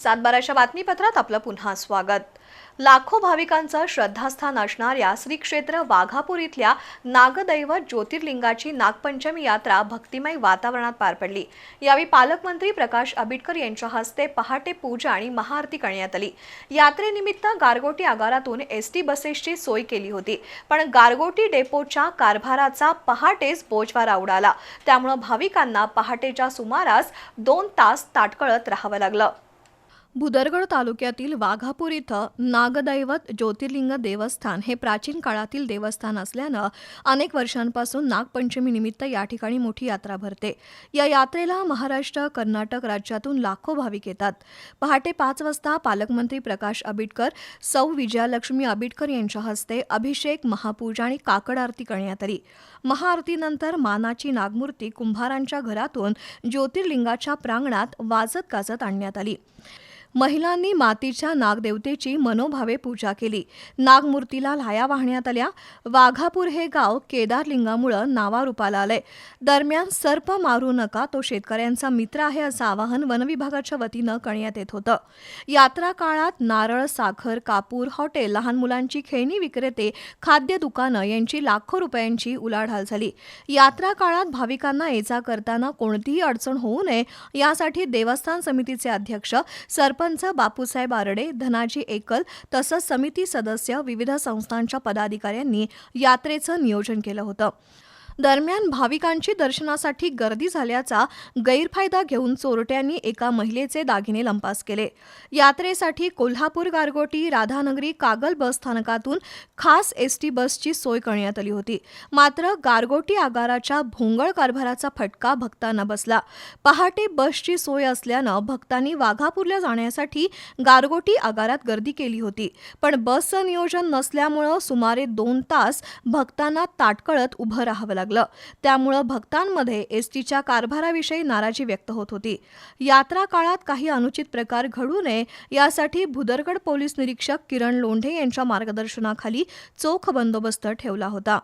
सातबाराच्या बातमीपत्रात आपलं पुन्हा स्वागत. लाखो भाविकांचं श्रद्धास्थान असणाऱ्या श्री क्षेत्र वाघापूर इथल्या नागदैवत ज्योतिर्लिंगाची नागपंचमी यात्रा भक्तिमय वातावरणात पार पडली. यावेळी पालकमंत्री प्रकाश आबिटकर यांच्या हस्ते पहाटे पूजा आणि महाआरती करण्यात आली. यात्रेनिमित्त गारगोटी आगारातून एस टी बसेसची सोय केली होती. पण गारगोटी डेपोच्या कारभाराचा पहाटेच बोजवारा उडाला. त्यामुळं भाविकांना पहाटेच्या सुमारास दोन तास ताटकळत राहावं लागलं. भुदरगड तालुक्यातील वाघापूर इथं नागदैवत ज्योतिर्लिंग देवस्थान हे प्राचीन काळातील देवस्थान असल्यानं अनेक वर्षांपासून नागपंचमीनिमित्त या ठिकाणी मोठी यात्रा भरते. या यात्रेला महाराष्ट्र कर्नाटक राज्यातून लाखो भाविक येतात. पहाटे पाच वाजता पालकमंत्री प्रकाश आंबेडकर सौ विजयालक्ष्मी आंबेडकर यांच्या हस्ते अभिषेक महापूजा आणि काकड आरती करण्यात आली. महाआरतीनंतर मानाची नागमूर्ती कुंभारांच्या घरातून ज्योतिर्लिंगाच्या प्रांगणात वाजत गाजत आणण्यात आली. महिलांनी मातीच्या नागदेवतेची मनोभावे पूजा केली. नागमूर्तीला लाया वाहण्यात आल्या. वाघापूर हे गाव केदारलिंगामुळं नावारूपाला आलंय. दरम्यान सर्प मारू नका तो शेतकऱ्यांचा मित्र आहे असं आवाहन वनविभागाच्या वतीनं करण्यात येत होतं. यात्रा काळात नारळ साखर कापूर हॉटेल लहान मुलांची खेळणी विक्रेते खाद्य दुकानं यांची लाखो रुपयांची उलाढाल झाली. यात्रा काळात भाविकांना ये करताना कोणतीही अडचण होऊ नये यासाठी देवस्थान समितीचे अध्यक्ष सर्प सरपंच बापूसाहेब आरडे धनाजी एकल तसंच समिती सदस्य विविध संस्थांच्या पदाधिकाऱ्यांनी यात्रेचं नियोजन केलं होतं. दरम्यान भाविकांची दर्शनासाठी गर्दी झाल्याचा गैरफायदा घेऊन चोरट्यांनी एका महिलेचे दागिने लंपास केले. यात्रेसाठी कोल्हापूर गारगोटी राधानगरी कागल बस स्थानकातून खास एस टी बसची सोय करण्यात आली होती. मात्र गारगोटी आगाराच्या भोंगळ कारभाराचा फटका भक्तांना बसला. पहाटे बसची सोय असल्यानं भक्तांनी वाघापूरला जाण्यासाठी गारगोटी आगारात गर्दी केली होती. पण बसचं नियोजन नसल्यामुळं सुमारे दोन तास भक्तांना ताटकळत उभं राहावं लागलं. त्यामुळं भक्तांमध्ये एस टीच्या कारभाराविषयी नाराजी व्यक्त होत होती. यात्रा काळात काही अनुचित प्रकार घडू नये यासाठी भुदरगड पोलीस निरीक्षक किरण लोंढे यांच्या मार्गदर्शनाखाली चोख बंदोबस्त ठेवला होता.